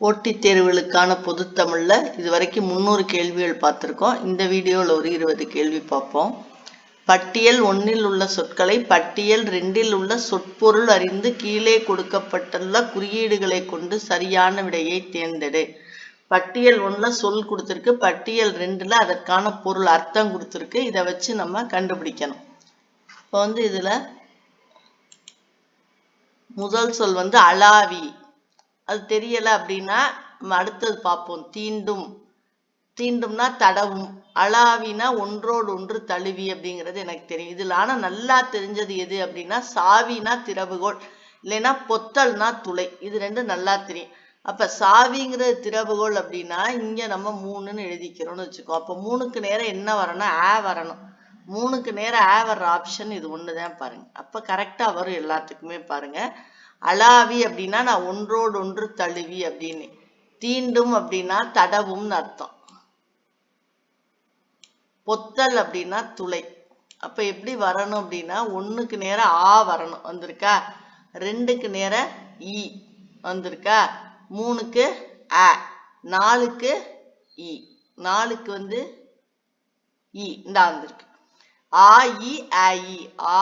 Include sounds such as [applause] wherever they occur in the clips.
போட்டித் தேர்வுகளுக்கான பொதுத்தமிழில் இது வரைக்கும் முந்நூறு கேள்விகள் பார்த்துருக்கோம். இந்த வீடியோவில் ஒரு இருபது கேள்வி பார்ப்போம். பட்டியல் ஒன்றில் உள்ள சொற்களை பட்டியல் ரெண்டில் உள்ள சொற்பொருள் அறிந்து கீழே கொடுக்கப்பட்டுள்ள குறியீடுகளை கொண்டு சரியான விடையை தேர்ந்தெடு. பட்டியல் ஒன்றில் சொல் கொடுத்துருக்கு. பட்டியல் ரெண்டில் அதற்கான பொருள் அர்த்தம் கொடுத்துருக்கு. இதை வச்சு நம்ம கண்டுபிடிக்கணும். இப்போ வந்து இதில் முதல் சொல் வந்து அலாவி. அது தெரியல அப்படின்னா நம்ம அடுத்தது பார்ப்போம். தீண்டும். தீண்டும்னா தடவும். அளாவினா ஒன்றோடு ஒன்று தழுவி அப்படிங்கிறது எனக்கு தெரியும். இதில் ஆனால் நல்லா தெரிஞ்சது எது அப்படின்னா சாவினா திறவுகோள் இல்லைன்னா பொத்தல்னா துளை. இது ரெண்டும் நல்லா தெரியும். அப்போ சாவிங்கிறது திறவுகோள் அப்படின்னா இங்கே நம்ம மூணுன்னு எழுதிக்கிறோம்னு வச்சுக்கோ. அப்போ மூணுக்கு நேரம் என்ன வரணும்? ஆ வரணும். மூணுக்கு நேரம் ஆ வர்ற ஆப்ஷன் இது ஒன்று தான் பாருங்க. அப்போ கரெக்டாக வரும் எல்லாத்துக்குமே பாருங்கள் அலாவி அப்படின்னா நான் ஒன்றோடு ஒன்று தழுவி அப்படின்னு. தீண்டும் அப்படின்னா தடவும்னு அர்த்தம். பொத்தல் அப்படின்னா துளை. அப்ப எப்படி வரணும் அப்படின்னா ஒண்ணுக்கு நேரம் ஆ வரணும். வந்திருக்கா? ரெண்டுக்கு நேரம் இ வந்திருக்கா? மூணுக்கு அ. நாலுக்கு இ நாலுக்கு வந்து இ இந்தா வந்திருக்கு. ஆ இ அ இ ஆ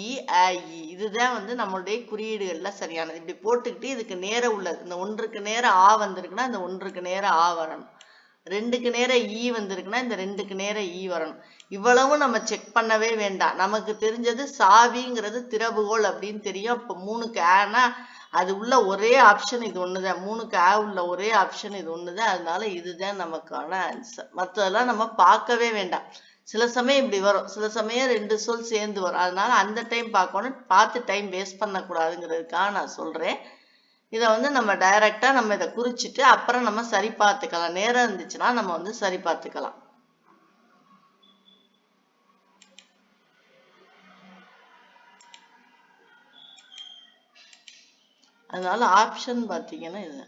இ அ இ. இதுதான் வந்து நம்மளுடைய குறியீடுகள்ல சரியானது. இப்படி போட்டுக்கிட்டு இதுக்கு நேரம் உள்ளது இந்த ஒன்றுக்கு நேரம் ஆ வந்திருக்குன்னா இந்த ஒன்றுக்கு நேரம் ஆ வரணும். ரெண்டுக்கு நேரம் இ வந்திருக்குன்னா இந்த ரெண்டுக்கு நேரம் இ வரணும். இவ்வளவும் நம்ம செக் பண்ணவே வேண்டாம். நமக்கு தெரிஞ்சது சாவிங்கிறது திறவுகோல் அப்படின்னு தெரியும். இப்போ மூணுக்கு ஆனா அது உள்ள ஒரே ஆப்ஷன் இது ஒண்ணுதான். மூணுக்கு ஆ உள்ள ஒரே ஆப்ஷன் இது ஒண்ணுதான். அதனால இதுதான் நமக்கான ஆன்சர் மற்றதெல்லாம் நம்ம பார்க்கவே வேண்டாம். சில சமயம் இப்படி வரும். சில சமயம் ரெண்டு சொல் சேர்ந்து வரும். அதனால அந்த டைம் பார்க்கணும். பார்த்து டைம் வேஸ்ட் பண்ணக்கூடாதுங்கிறதுக்காக நான் சொல்கிறேன் இதை வந்து நம்ம டைரெக்டாக நம்ம இதை குறிச்சிட்டு அப்புறம் நம்ம சரி பார்த்துக்கலாம். நேரம் இருந்துச்சுன்னா நம்ம வந்து சரி பார்த்துக்கலாம். அதனால ஆப்ஷன் பார்த்தீங்கன்னா இது.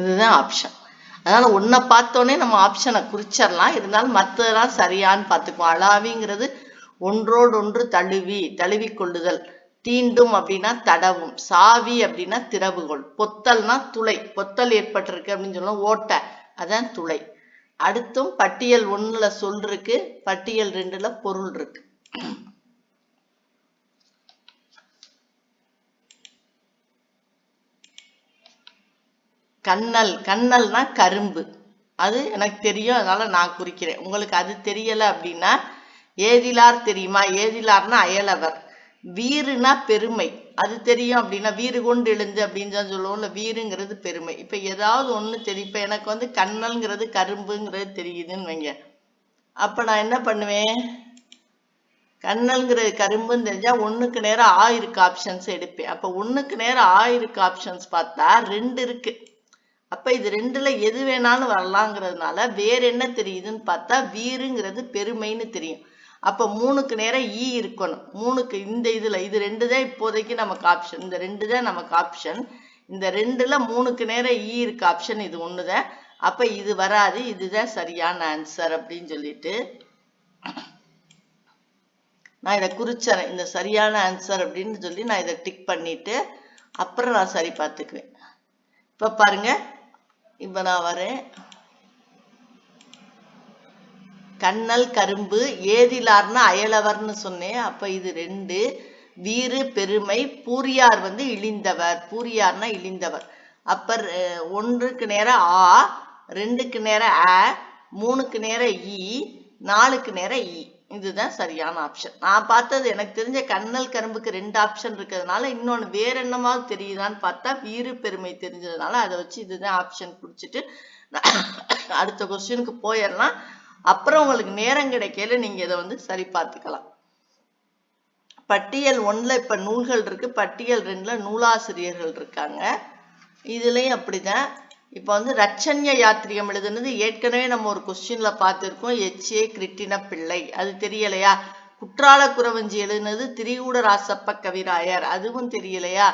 இதுதான் ஆப்ஷன் அதனால ஒன்றை பார்த்தோன்னே நம்ம ஆப்ஷனை குறிச்சிடலாம். இருந்தாலும் மற்றதெல்லாம் சரியான்னு பார்த்துக்குவோம் அளாவிங்கிறது ஒன்றோடு ஒன்று தழுவி தழுவி கொள்ளுதல் தீண்டும் அப்படின்னா தடவும். சாவி அப்படின்னா திறவுகோல் பொத்தல்னா துளை. பொத்தல் ஏற்பட்டிருக்கு அப்படின்னு சொல்லலாம் ஓட்டை. அதான் துளை. அடுத்தும் பட்டியல் ஒன்றில் சொல் இருக்கு பட்டியல் ரெண்டுல பொருள் இருக்கு. கண்ணல் கண்ணல்னா கரும்பு. அது எனக்கு தெரியும் அதனால நான் குறிக்கிறேன். உங்களுக்கு அது தெரியல அப்படின்னா ஏதிலார் தெரியுமா? ஏதிலார்னா அயலவர். வீறுனா பெருமை. அது தெரியும் அப்படின்னா வீறு கொண்டு எழுந்து அப்படின்னு தான் வீருங்கிறது பெருமை. இப்ப ஏதாவது ஒண்ணு தெரியும். இப்ப எனக்கு வந்து கண்ணல்ங்கிறது கரும்புங்கிறது தெரியுதுன்னு வைங்க. அப்ப நான் என்ன பண்ணுவேன்? கண்ணல்ங்கிறது கரும்புன்னு தெரிஞ்சா ஒண்ணுக்கு நேரம் ஆ இருக்கு ஆப்ஷன்ஸ் எடுப்பேன். அப்ப ஒண்ணுக்கு நேரம் ஆ இருக்கு ஆப்ஷன்ஸ் பார்த்தா ரெண்டு இருக்கு. அப்ப இது ரெண்டுல எது வேணாலும் வரலாங்கிறதுனால வேற என்ன தெரியுதுன்னு பார்த்தா வீருங்கிறது பெருமைன்னு தெரியும். அப்ப மூணுக்கு நேரம் ஈ இருக்கணும். மூணுக்கு இந்த இதுல இது ரெண்டு தான் இப்போதைக்கு நமக்கு ஆப்ஷன் இந்த ரெண்டு தான் நமக்கு ஆப்ஷன் இந்த ரெண்டுல மூணுக்கு நேரம் ஈ இருக்கு ஆப்ஷன் இது ஒண்ணுதான். அப்ப இது வராது இதுதான் சரியான ஆன்சர் அப்படின்னு சொல்லிட்டு நான் இதை குறிச்சறேன். இந்த சரியான ஆன்சர் அப்படின்னு சொல்லி நான் இதை டிக் பண்ணிட்டு அப்புறம் நான் சரி பார்த்துக்குவேன். இப்ப பாருங்க. இப்போ நான் வரேன். கண்ணல் கரும்பு ஏதிலார்னு அயலவர்னு சொன்னேன். அப்ப இது ரெண்டு. வீறு பெருமை பூரியார் வந்து இழிந்தவர். பூரியார்னா இழிந்தவர். அப்ப ஒன்றுக்கு நேரம் ஆ ரெண்டுக்கு நேரம் அ மூணுக்கு நேரம் இ நாலுக்கு நேரம் இ. இதுதான் சரியான ஆப்ஷன் நான் பார்த்தது எனக்கு தெரிஞ்ச கண்ணல் கரும்புக்கு ரெண்டு ஆப்ஷன் இருக்கிறதுனால இன்னொன்னு வேற என்னமாவது தெரியுதான்னு பார்த்தா வீறு பெருமை தெரிஞ்சதுனால அதை வச்சு இதுதான் ஆப்ஷன் குடிச்சிட்டு [coughs] அடுத்த கொஸ்டினுக்கு போயிடலாம். அப்புறம் உங்களுக்கு நேரம் கிடைக்கல நீங்க இதை வந்து சரி பார்த்துக்கலாம். பட்டியல் ஒண்ணுல இப்ப நூல்கள் இருக்கு. பட்டியல் ரெண்டுல நூலாசிரியர்கள் இருக்காங்க. இதுலயும் அப்படிதான். இப்போ வந்து ரச்சன்ய யாத்திரியம் எழுதுனது ஏற்கனவே நம்ம ஒரு கொஸ்டின்ல பார்த்துருக்கோம். எச்ஏ கிருட்டின பிள்ளை. அது தெரியலையா? குற்றால குறவஞ்சி எழுதுனது திரிகூட ராசப்ப கவிராயர். அதுவும் தெரியலையா?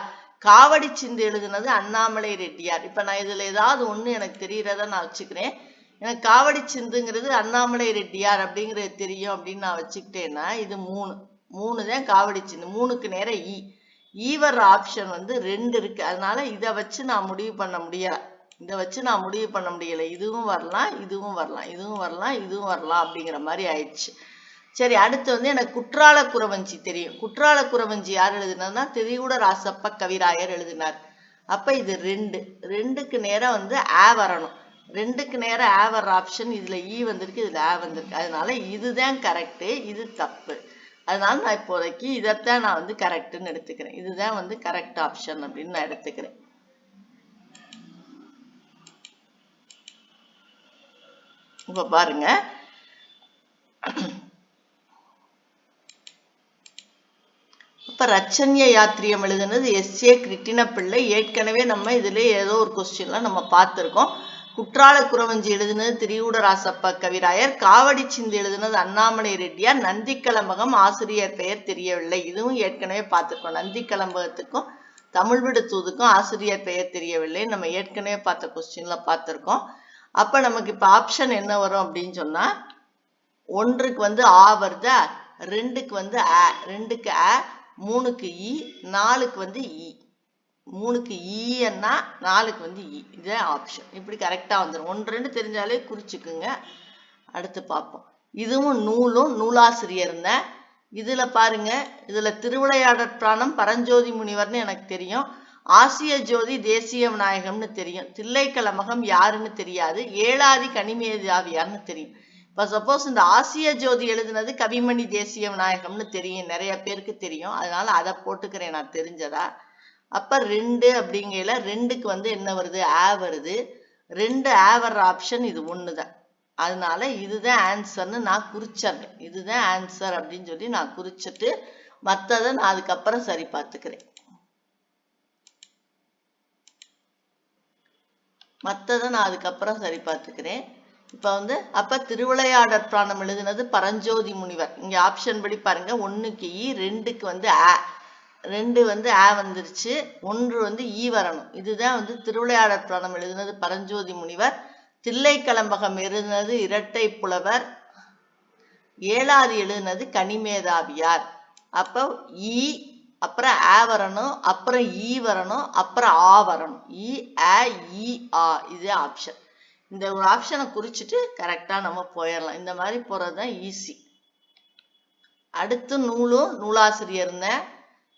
காவடி சிந்து எழுதுனது அண்ணாமலை ரெட்டியார். இப்ப நான் இதுல ஏதாவது ஒண்ணு எனக்கு தெரியறத நான் வச்சுக்கிறேன். எனக்கு காவடி சிந்துங்கிறது அண்ணாமலை ரெட்டியார் அப்படிங்கிறது தெரியும் அப்படின்னு நான் வச்சுக்கிட்டேன்னா இது மூணு. மூணு தான் காவடி சிந்து. மூணுக்கு நேரம் ஈ. ஈ வர்ற ஆப்ஷன் வந்து ரெண்டு இருக்கு. அதனால இதை வச்சு நான் முடிவு பண்ண முடியலை. இதை வச்சு நான் முடிவு பண்ண முடியல. இதுவும் வரலாம் இதுவும் வரலாம் இதுவும் வரலாம் இதுவும் வரலாம் அப்படிங்கிற மாதிரி ஆயிடுச்சு. சரி அடுத்து வந்து எனக்கு குற்றால குறவஞ்சி தெரியும். குற்றால குறவஞ்சி யார் எழுதினதுன்னா திரிகூட ராசப்ப கவிராயர் எழுதினார். அப்ப இது ரெண்டு. ரெண்டுக்கு நேரம் வந்து ஆ வரணும். ரெண்டுக்கு நேரம் ஆ வர்ற ஆப்ஷன் இதுல ஈ வந்திருக்கு இதுல ஆ வந்திருக்கு. அதனால இதுதான் கரெக்டு இது தப்பு. அதனால நான் இப்போதைக்கு இதைத்தான் நான் வந்து கரெக்டுன்னு எடுத்துக்கிறேன். இதுதான் வந்து கரெக்ட் ஆப்ஷன் அப்படின்னு நான் எடுத்துக்கிறேன். இப்ப பாருங்க. இப்ப ரச்சன்ய யாத்திரியம் எழுதுனது எஸ். ஏ. கிருட்டின பிள்ளை ஏற்கனவே நம்ம இதுல ஏதோ ஒரு கொஸ்டின்லாம் நம்ம பார்த்துருக்கோம். குற்றால குறவஞ்சி எழுதுனது திரியூடராசப்ப கவிராயர். காவடி சிந்து எழுதுனது அண்ணாமலை ரெட்டியார். நந்தி கலம்பகம் ஆசிரியர் பெயர் தெரியவில்லை. இதுவும் ஏற்கனவே பார்த்துருக்கோம். நந்தி கலம்பகத்துக்கும் தமிழ் தூதுக்கும் ஆசிரியர் பெயர் தெரியவில்லை. நம்ம ஏற்கனவே பார்த்த கொஸ்டின்ல பார்த்துருக்கோம். அப்ப நமக்கு இப்ப ஆப்ஷன் என்ன வரும் அப்படின்னு சொன்னா ஒன்றுக்கு வந்து ஆ வருதா? ரெண்டுக்கு வந்து அ. ரெண்டுக்கு அ மூணுக்கு இ நாலுக்கு வந்து இ. மூணுக்கு இன்னா நாலுக்கு வந்து இ. இதே ஆப்ஷன் இப்படி கரெக்டாக வந்துடும் ஒன்று ரெண்டு தெரிஞ்சாலே குறிச்சுக்குங்க. அடுத்து பார்ப்போம். இதுவும் நூலும் நூலாசிரியர்ன. இதில் பாருங்க. இதில் திருவிளையாடற் பிராணம் பரஞ்சோதி முனிவர்னு எனக்கு தெரியும். ஆசிய ஜோதி தேசிய விநாயகம்னு தெரியும். தில்லைக்கலமகம் யாருன்னு தெரியாது. ஏழாதி கனிமேதாவியார்னு தெரியும். இப்போ சப்போஸ் இந்த ஆசிய ஜோதி எழுதுனது கவிமணி தேசிய விநாயகம்னு தெரியும். நிறைய பேருக்கு தெரியும். அதனால அதை போட்டுக்கிறேன் நான் தெரிஞ்சதா? அப்போ ரெண்டு அப்படிங்கையில ரெண்டுக்கு வந்து என்ன வருது? ஆ வருது. ரெண்டு ஆ வர்ற ஆப்ஷன் இது ஒன்று தான் அதனால இதுதான் ஆன்சர்னு நான் குறிச்சிடுறேன். இதுதான் ஆன்சர் அப்படின்னு சொல்லி நான் குறிச்சிட்டு மற்றதை நான் அதுக்கப்புறம் சரி பார்த்துக்கிறேன். மற்றதை நான் அதுக்கப்புறம் சரி பார்த்துக்கிறேன். இப்போ வந்து அப்போ திருவிளையாடற் பிராணம் எழுதினது பரஞ்சோதி முனிவர். இங்கே ஆப்ஷன் படி பாருங்க. ஒன்றுக்கு இ ரெண்டுக்கு வந்து ஆ ரெண்டு வந்து ஆ வந்துருச்சு. ஒன்று வந்து ஈ வரணும். இதுதான் வந்து திருவிளையாடற் பிராணம் எழுதுனது பரஞ்சோதி முனிவர். தில்லைக்கலம்பகம் எழுதுனது இரட்டை புலவர். ஏழாவது எழுதுனது கனிமேதாவியார். அப்போ ஈ அப்புறம் ஆ வரணும் அப்புறம் ஈ வரணும் அப்புறம் ஆ வரணும். இ ஆ இ ஆ இது ஆப்ஷன் இந்த ஒரு ஆப்ஷனை குறிச்சிட்டு கரெக்டா நம்ம போயிடலாம் இந்த மாதிரி போறது தான் ஈஸி அடுத்து நூலும் நூலாசிரியர்ன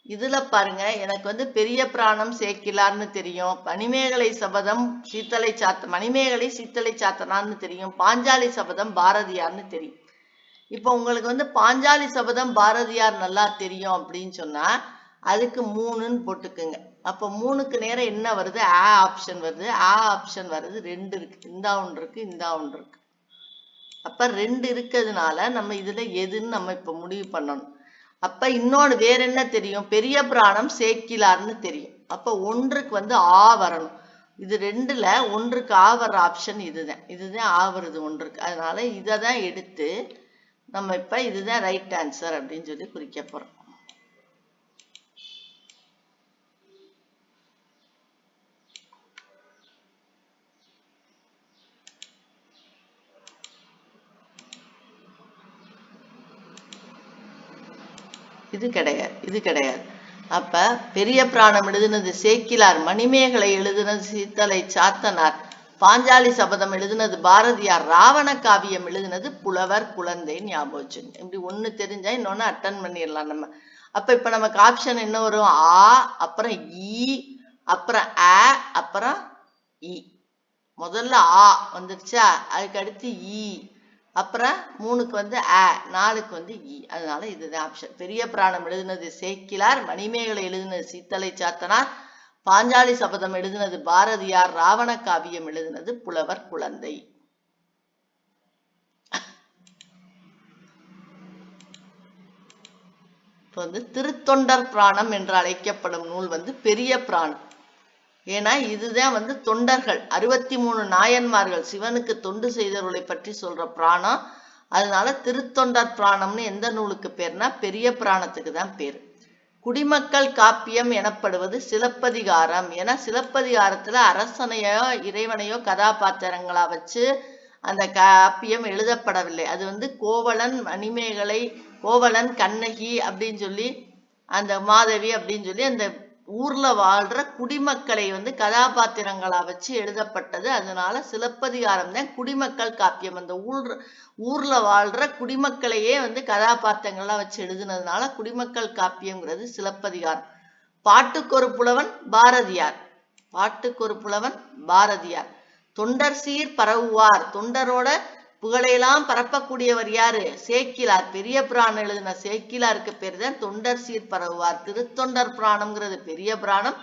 இதுல பாருங்க எனக்கு வந்து பெரிய பிராணம் சேக்கிலார்னு தெரியும். மணிமேகலை சபதம் சீத்தலை சாத்த மணிமேகலை சீத்தலை சாத்தனார்னு தெரியும். பாஞ்சாலி சபதம் பாரதியார்னு தெரியும். இப்போ உங்களுக்கு வந்து பாஞ்சாலி சபதம் பாரதியார் நல்லா தெரியும் அப்படின்னு சொன்னா அதுக்கு மூணுன்னு போட்டுக்குங்க. அப்போ மூணுக்கு நேரம் என்ன வருது? ஆ ஆப்ஷன் வருது. ஆ ஆப்ஷன் வருது. ரெண்டு இருக்கு. இந்த ஒன்று இருக்கு இந்த ஒன்று இருக்கு. அப்ப ரெண்டு இருக்கிறதுனால நம்ம இதுல எதுன்னு நம்ம இப்ப முடிவு பண்ணணும். அப்ப இன்னொன்னு வேற என்ன தெரியும்? பெரிய பிராணம் சேக்கிலார்னு தெரியும். அப்ப ஒன்றுக்கு வந்து ஆ வரணும். இது ரெண்டுல ஒன்றுக்கு ஆ வர்ற ஆப்ஷன் இதுதான். இதுதான் ஆ வருது ஒன்றுக்கு. அதனால இதை தான் எடுத்து நம்ம இப்ப இதுதான் ரைட் ஆன்சர் அப்படின்னு சொல்லி குறிக்க போறோம். இது கிடையாது இது கிடையாது. அப்ப பெரிய பிராணம் எழுதுனது சேக்கிலார் மணிமேகலை எழுதுனது சீத்தலை சாத்தனார். பாஞ்சாலி சபதம் எழுதுனது பாரதியார் ராவண காவியம் எழுதுனது புலவர் குழந்தை ஞாபகம் வச்சுங்க இப்படி ஒண்ணு தெரிஞ்சா இன்னொன்னு அட்டன் பண்ணிடலாம் நம்ம. அப்ப இப்ப நமக்கு ஆப்ஷன் என்ன வரும்? ஆ அப்புறம் ஈ அப்புறம் அ அப்புறம் இ. முதல்ல ஆ வந்துருச்சா? அதுக்கு அடுத்து ஈ. அப்புறம் மூணுக்கு வந்து அ நாலுக்கு வந்து இ. அதனால இதுதான் ஆப்ஷன் பெரிய பிராணம் எழுதுனது சேக்கிலார் மணிமேகலை எழுதுனது சீத்தலை சாத்தனார் பாஞ்சாலி சபதம் எழுதினது பாரதியார் ராவண காவியம் எழுதினது புலவர் குழந்தை. இப்போ வந்து திருத்தொண்டர் பிராணம் என்று அழைக்கப்படும் நூல் வந்து பெரிய பிராணம். ஏன்னா இதுதான் வந்து தொண்டர்கள் அறுபத்தி மூணு நாயன்மார்கள் சிவனுக்கு தொண்டு செய்தவர்களை பற்றி சொல்ற பிராணம். அதனால திருத்தொண்டர் பிராணம்னு எந்த நூலுக்கு பேர்னா பெரிய பிராணத்துக்கு தான் பேர். குடிமக்கள் காப்பியம் எனப்படுவது சிலப்பதிகாரம். ஏன்னா சிலப்பதிகாரத்துல அரசனையோ இறைவனையோ கதாபாத்திரங்களா வச்சு அந்த காப்பியம் எழுதப்படவில்லை. அது வந்து கோவலன் மணிமேகலை கோவலன் கண்ணகி அப்படின்னு சொல்லி அந்த மாதவி அப்படின்னு சொல்லி அந்த ஊர்ல வாழ்ற குடிமக்களை வந்து கதாபாத்திரங்களா வச்சு எழுதப்பட்டது. அதனால சிலப்பதிகாரம் தான் குடிமக்கள் காப்பியம். அந்த ஊர் ஊர்ல வாழ்ற குடிமக்களையே வந்து கதாபாத்திரங்களா வச்சு எழுதுனதுனால குடிமக்கள் காப்பியம்ங்கிறது சிலப்பதிகாரம். பாட்டுக்கொரு புலவன் பாரதியார். பாட்டுக்கொரு புலவன் பாரதியார். தொண்டர் சீர் பரவுவார். தொண்டரோட புகழையெல்லாம் பரப்பக்கூடியவர் யாரு? சேக்கிலார். பெரிய புராணம் எழுதின சேக்கிலாருக்கு பேர் தான் தொண்டர் சீர் பரவுவார். திருத்தொண்டர் புராணம்ங்கிறது பெரிய புராணம்.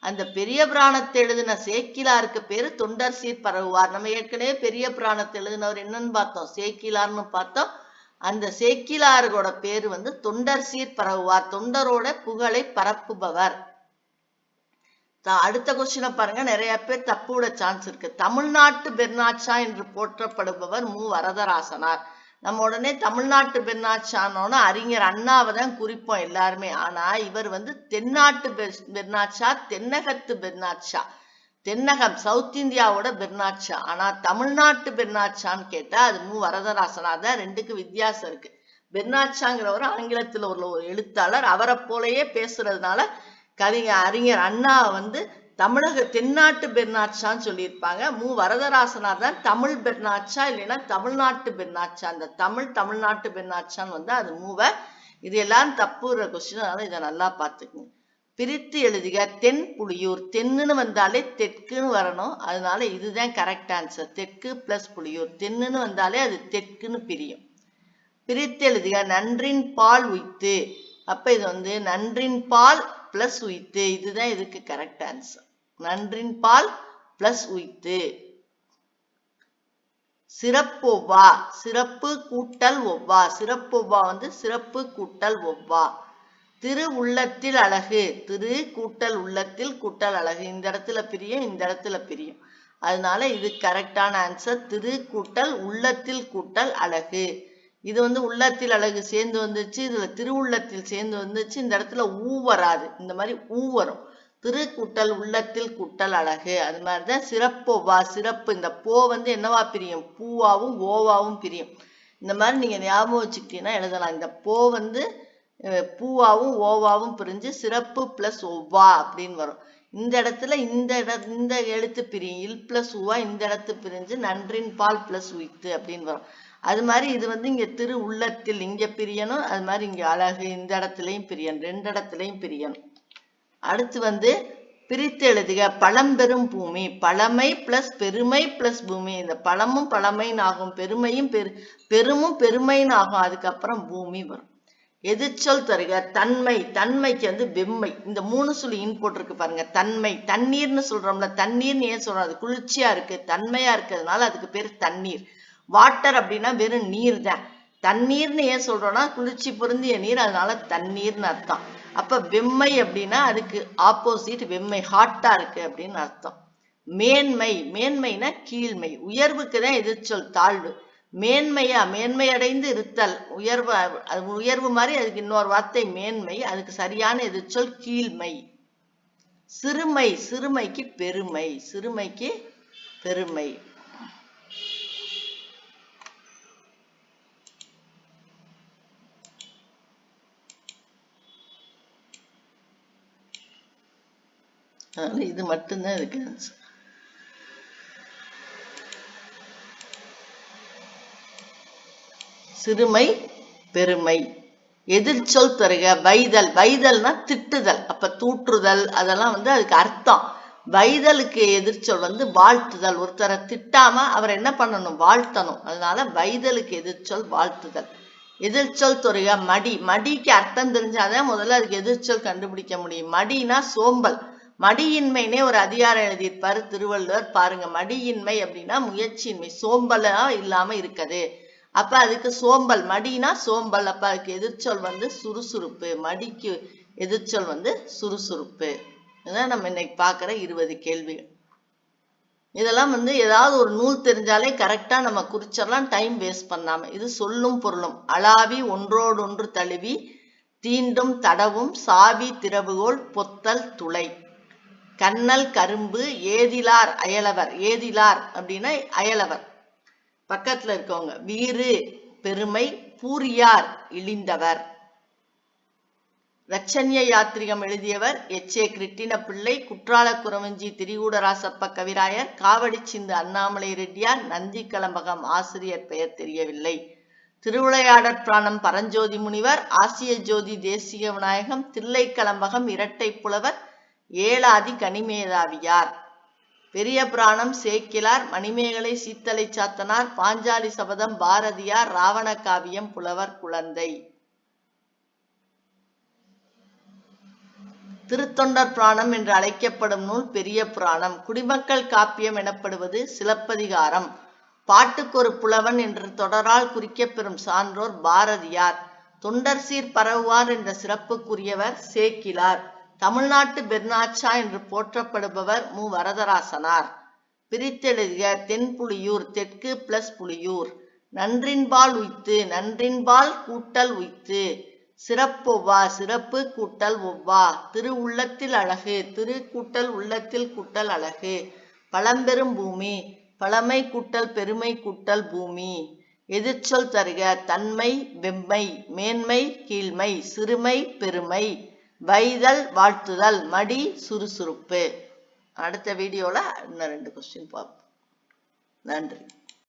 அந்த பெரிய புராணத்தை எழுதின சேக்கிலாருக்கு பேரு தொண்டர் சீர் பரவுவார். நம்ம ஏற்கனவே பெரிய புராணத்தை எழுதினவர் என்னன்னு பார்த்தோம். சேக்கிலார்னு பார்த்தோம். அந்த சேக்கிலாரோட பேரு வந்து தொண்டர் சீர் பரவுவார். தொண்டரோட புகழை பரப்புபவர். அடுத்த கொஸ்டினை பாருங்க. நிறைய பேர் தப்பு விட சான்ஸ் இருக்கு. தமிழ்நாட்டு பெர்னாட்சா என்று போற்றப்படுபவர் மு. வரதராசனார். நம்ம உடனே தமிழ்நாட்டு பெர்னாட்சானோன்னு அறிஞர் அண்ணாவை தான் குறிப்போம் எல்லாருமே. ஆனா இவர் வந்து தென்னாட்டு பெர்னாட்சா தென்னகத்து பெர்னாட்சா தென்னகம் சவுத் இந்தியாவோட பெர்னாட்சா ஆனா தமிழ்நாட்டு பெர்னாட்சான்னு கேட்டா அது மு. வரதராசனார் தான். ரெண்டுக்கு வித்தியாசம் இருக்கு. பெர்னாட்சாங்கிறவர் ஆங்கிலத்துல உள்ள ஒரு எழுத்தாளர். அவரை போலயே பேசுறதுனால கவிஞர் அறிஞர் அண்ணா வந்து தமிழக தென்னாட்டு பெர்னாட்சான்னு சொல்லியிருப்பாங்க. மு. வரதராசனார் தான் தமிழ் பெர்னாட்சா இல்லைன்னா தமிழ்நாட்டு பெர்னாட்சா அந்த தமிழ் தமிழ்நாட்டு பெர்னாட்சான்னு வந்து அது மூவ. இது எல்லாம் தப்புற கொஸ்டின் அதனால இதை நல்லா பார்த்துக்குங்க. பிரித்து எழுதுக தென் புலியூர் தென்னுன்னு வந்தாலே தெற்குன்னு வரணும். அதனால இதுதான் கரெக்ட் ஆன்சர் தெற்கு பிளஸ் புலியூர். தென்னுன்னு வந்தாலே அது தெற்குன்னு பிரியும் பிரித்து எழுதுக நன்றின் பால் உய்த்து அப்ப இது வந்து நன்றின் பால் பிளஸ் உயித்து இதுதான் இதுக்கு கரெக்ட் ஆன்சர் நன்றின் பால் பிளஸ் உயித்து சிறப்பு ஒவ்வா சிறப்பு கூட்டல் ஒவ்வா. சிறப்பொவ்வா வந்து சிறப்பு கூட்டல் ஒவ்வா. திரு உள்ளத்தில் அழகு திரு கூட்டல் உள்ளத்தில் கூட்டல் அழகு. இந்த இடத்துல பிரியும் இந்த இடத்துல பிரியும். அதனால இது கரெக்டான ஆன்சர் திரு கூட்டல் உள்ளத்தில் கூட்டல் அழகு. இது வந்து உள்ளத்தில் அழகு சேர்ந்து வந்துச்சு இதுல திருவுள்ளத்தில் சேர்ந்து வந்துச்சு இந்த இடத்துல ஊ வராது. இந்த மாதிரி ஊ வரும். திரு கூட்டல் உள்ளத்தில் கூட்டல் அழகு. அது மாதிரிதான் சிறப்போவா சிறப்பு. இந்த போ வந்து என்னவா பிரியும்? பூவாவும் ஓவாவும் பிரியும். இந்த மாதிரி நீங்க ஞாபகம் வச்சுக்கிட்டீங்கன்னா எழுதலாம். இந்த போ வந்து அஹ், பூவாவும் ஓவாவும் பிரிஞ்சு சிறப்பு பிளஸ் ஒவ்வா அப்படின்னு வரும். இந்த இடத்துல இந்த இட இந்த எழுத்து பிரியும். இல் பிளஸ் உவா இந்த இடத்து பிரிஞ்சு நன்றின் பால் பிளஸ் உயித்து அப்படின்னு வரும். அது மாதிரி இது வந்து இங்க திரு உள்ளத்தில் இங்க பிரியணும் அது மாதிரி இங்க அழகு இந்த இடத்துலயும் பிரியணும் ரெண்டு இடத்துலையும் பிரியணும் அடுத்து வந்து பிரித்து எழுதுக பழம்பெரும் பூமி பழமை பிளஸ் பெருமை பிளஸ் பூமி. இந்த பழமும் பழமைன்னு ஆகும் பெருமையும் பெரு பெருமும் பெருமைன்னு ஆகும் அதுக்கப்புறம் பூமி வரும். எதிர்ச்சொல் தருக தன்மை தன்மைக்கு வந்து வெம்மை. இந்த மூணு சொல்லி இன் போட்டிருக்கு பாருங்க தன்மை. தண்ணீர்னு சொல்றோம்ல தண்ணீர்னு ஏன் சொல்றோம்? அது குளிர்ச்சியா இருக்கு தன்மையா இருக்கிறதுனால அதுக்கு பேர் தண்ணீர். வாட்டர் அப்படின்னா வெறும் நீர் தான் தண்ணீர்னு ஏன் சொல்றோம்னா குளிர்ச்சி பொருந்திய நீர் அதனால தண்ணீர்னு அர்த்தம். அப்ப வெம்மை அப்படின்னா அதுக்கு ஆப்போசிட் வெம்மை ஹாட்டா இருக்கு அப்படின்னு அர்த்தம். மேன்மை மேன்மைனா கீழ்மை. உயர்வுக்கு தான் எதிர்ச்சொல் தாழ்வு. மேன்மையா மேன்மை அடைந்து இருத்தல். உயர்வு அது உயர்வு மாதிரி அதுக்கு இன்னொரு வார்த்தை மேன்மை. அதுக்கு சரியான எதிர்ச்சொல் கீழ்மை. சிறுமை சிறுமைக்கு பெருமை. சிறுமைக்கு பெருமை. அதனால இது மட்டும்தான் இதுக்கு ஆன்சர் சிறுமை பெருமை. எதிர்ச்சொல் தருக வைதல். வைதல்னா திட்டுதல் அப்ப தூற்றுதல் அதெல்லாம் வந்து அதுக்கு அர்த்தம். வைதலுக்கு எதிர்ச்சொல் வந்து வாழ்த்துதல். ஒருத்தரை திட்டாம அவர் என்ன பண்ணணும்? வாழ்த்தணும். அதனால வைதலுக்கு எதிர்ச்சொல் வாழ்த்துதல். எதிர்ச்சொல் தொருக மடி. மடிக்கு அர்த்தம் தெரிஞ்சாதான் முதல்ல அதுக்கு எதிர்ச்சொல் கண்டுபிடிக்க முடியும். மடினா சோம்பல். மடியின்மைனே ஒரு அதிகாரம் எழுதியிருப்பாரு திருவள்ளுவர். பாருங்க மடியின்மை அப்படின்னா முயற்சியின்மை சோம்பலா இல்லாம இருக்குது. அப்ப அதுக்கு சோம்பல் மடினா சோம்பல். அப்ப அதுக்கு எதிர்ச்சொல் வந்து சுறுசுறுப்பு மடிக்கு எதிர்ச்சொல் வந்து சுறுசுறுப்பு. இதான் நம்ம இன்னைக்கு பார்க்குற இருபது கேள்விகள். இதெல்லாம் வந்து ஏதாவது ஒரு நூல் தெரிஞ்சாலே கரெக்டா நம்ம குறிச்சிடலாம் டைம் வேஸ்ட் பண்ணாம. இது சொல்லும் பொருளும். அளாவி ஒன்றோடொன்று தழுவி தீண்டும் தடவும் சாவி திறவுகோல் பொத்தல் துளை. கண்ணல் கரும்பு ஏதிலார் அயலவர். ஏதிலார் அப்படின்னா அயலவர். பக்கத்துல இருக்கவங்க. வீறு பெருமை பூரியார் இழிந்தவர். ரச்சன்ய யாத்திரிகம் எழுதியவர் எச். ஏ. கிருட்டின பிள்ளை குற்றால குரவஞ்சி திரிகூடராசப்ப கவிராயர் காவடி சிந்து அண்ணாமலை ரெட்டியார் நந்தி கலம்பகம் ஆசிரியர் பெயர் தெரியவில்லை. திருவிளையாடற் பிராணம் பரஞ்சோதி முனிவர் ஆசிய ஜோதி தேசிய விநாயகம் தில்லை கலம்பகம் இரட்டை புலவர் ஏழாதி கனிமேதாவியார் பெரிய புராணம் சேக்கிலார் மணிமேகலை சீத்தலை சாத்தனார் பாஞ்சாலி சபதம் பாரதியார் ராவண காவியம் புலவர் குழந்தை. திருத்தொண்டர் புராணம் என்று அழைக்கப்படும் நூல் பெரிய புராணம். குடிமக்கள் காப்பியம் எனப்படுவது சிலப்பதிகாரம். பாட்டுக்கு ஒரு புலவன் என்று தொடரால் குறிக்கப்பெறும் சான்றோர் பாரதியார். தொண்டர் சீர் பரவுவார் என்ற சிறப்புக்குரியவர் சேக்கிலார். தமிழ்நாட்டு பெர்னாட்சா என்று போற்றப்படுபவர் மு. வரதராசனார். பிரித்தெழுதுக தென்புலியூர் தெற்கு பிளஸ் புலியூர். நன்றின்பால் உய்த்து நன்றின்பால் கூட்டல் உய்த்து. சிறப்பொவ்வா சிறப்பு கூட்டல் ஒவ்வா. திரு உள்ளத்தில் அழகு திரு கூட்டல் உள்ளத்தில் கூட்டல் அழகு. பழம்பெரும் பூமி பழமை கூட்டல் பெருமை கூட்டல் பூமி. எதிர்ச்சொல் தருக தன்மை வெம்மை மேன்மை கீழ்மை சிறுமை பெருமை. வைதல் வாழ்த்துதல் மடி சுறுசுறுப்பு. அடுத்த வீடியோல இன்னும் ரெண்டு கொஸ்டின் பார்ப்போம். நன்றி.